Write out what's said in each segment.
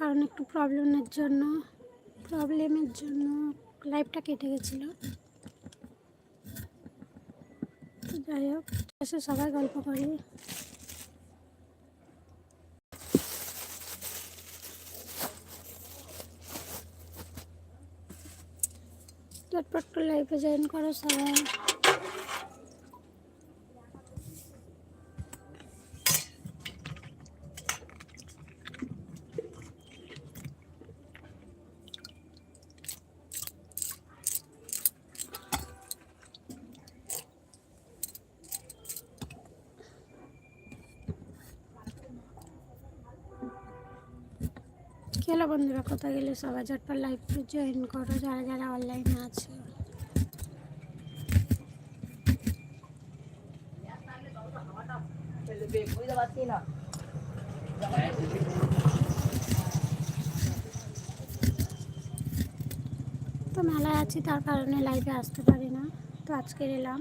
কারণ একটু প্রবলেমের জন্য প্রবলেমের জন্য লাইফটা কেটে গেছিল। যাই হোক, এসে সবাই গল্প করি। চটপট করে লাইফে জয়েন করো সবাই। খেলো বন্ধুরা, কোথায় গেলে সবাই ঝটপট লাইভ জয়েন করো? যারা যারা অনলাইনে আছে। তো মেলায় আছি, তার কারণে লাইভে আসতে পারি না। তো আজকে এলাম।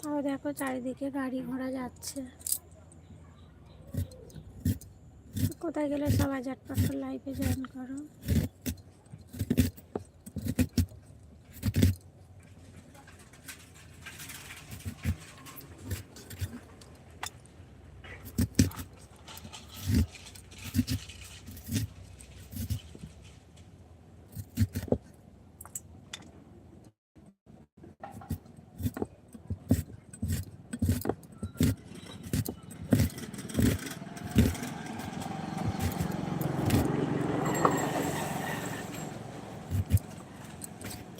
তাও দেখো চারিদিকে গাড়ি ঘোড়া যাচ্ছে তো কোথায় গেলে সবাই ঝটপট লাইভে জয়েন করো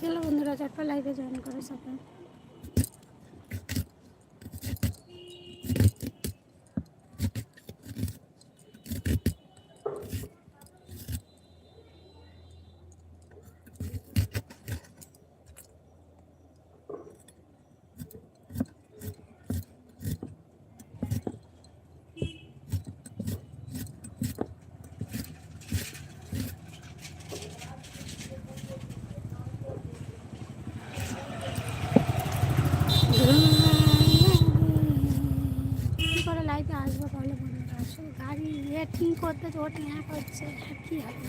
খেলো বন্ধুরা ঝটপট লাইভে জয়েন করো সবাই কী করে লাইভে আসব তাহলে বন্ধুরা আসলে গাড়ি রেটিং করতে তো ওটিং হ্যাঁ করছে, কী হবে?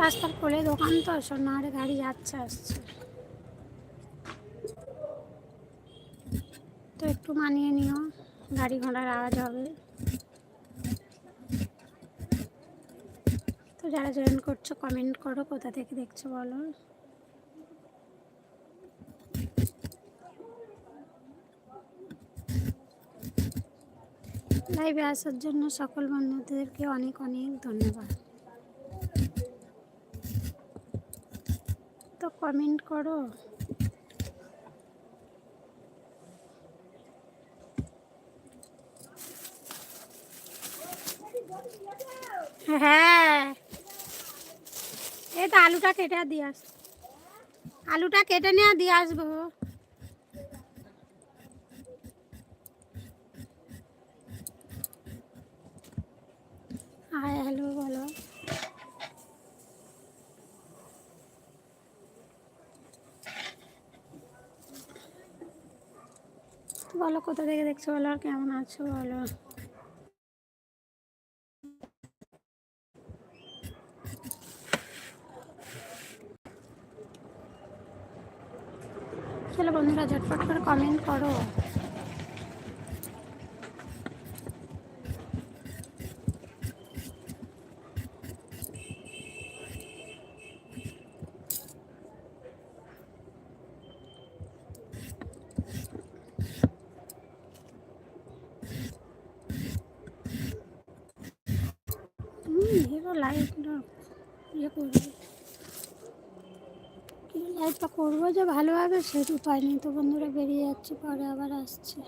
রাস্তার কোলে দোকান তো, সোনার গাড়ি যাচ্ছে, আসছে। তো একটু মানিয়ে নিও, গাড়ি ঘোড়ার আওয়াজ হবে। তো যারা জয়েন করছ কমেন্ট করো, কোথা থেকে দেখছ বলো। লাইভে আসার জন্য সকল বন্ধুদেরকে অনেক অনেক ধন্যবাদ। তো কমেন্ট করো। হ্যাঁ। এই তো আলুটা কেটে দিয়ে আস আলুটা কেটে নিয়ে দিয়ে আসব। হাই, হ্যালো, বলো। বলো, কোথা থেকে দেখছ? বলো, আর কেমন আছো? বলো। বন্ধুরা, ঝটপট করে কমেন্ট করো। লাইট ইয়ে করবে। কিন্তু লাইটটা করব যে ভালোভাবে? সেটা উপায় নেই। তো বন্ধুরা বেরিয়ে যাচ্ছে, পরে আবার আসছে।